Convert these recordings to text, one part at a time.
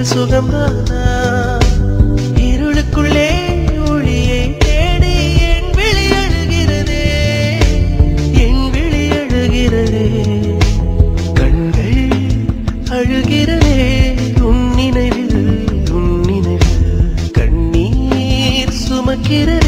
இது சுகம்தானா இருளுக்குள்ளே ஒளியை தேடி என் விழி அழுகிறதே என் விழி அழுகிறதே. கண்கள் அழுகிறதே உன் நினைவில் உன் நினைவில். கண்ணீர் சுமக்கிறே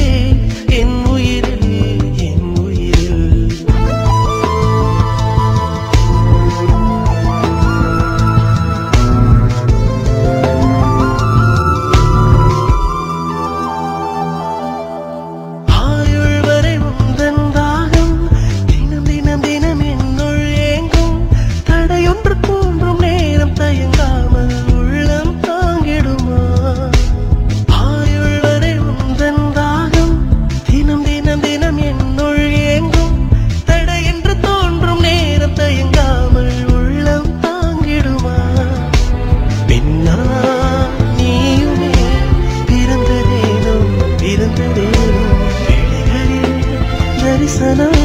தரிசனம்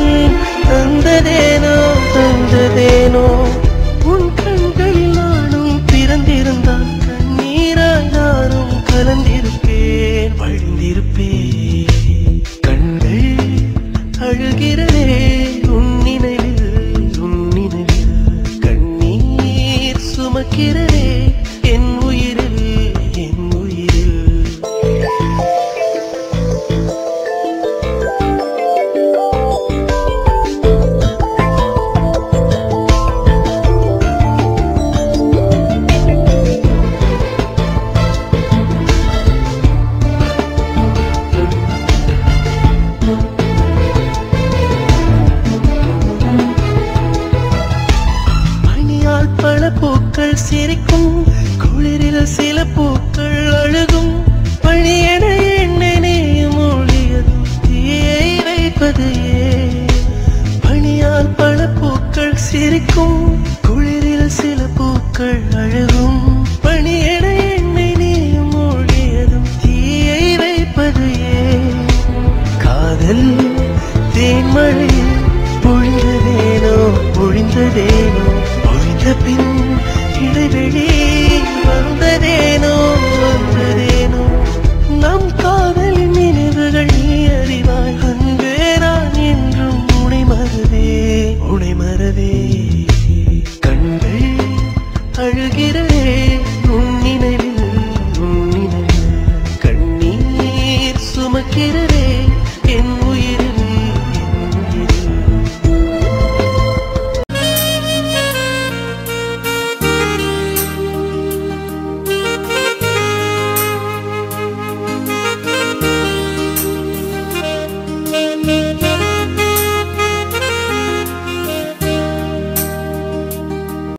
தந்ததே சிரிக்கும். குளிரில் சில பூக்கள் அழுகும். பழியன எண்ணெய் மூழியதும் தீயை வைப்பது பணியால் பல பூக்கள் சிரிக்கும். குளிரில் சில பூக்கள் அழுகும். போலவே கண்கள் அழுகிறதே உன் நினைவில் உன் கண்ணீர் சுமக்கிறதே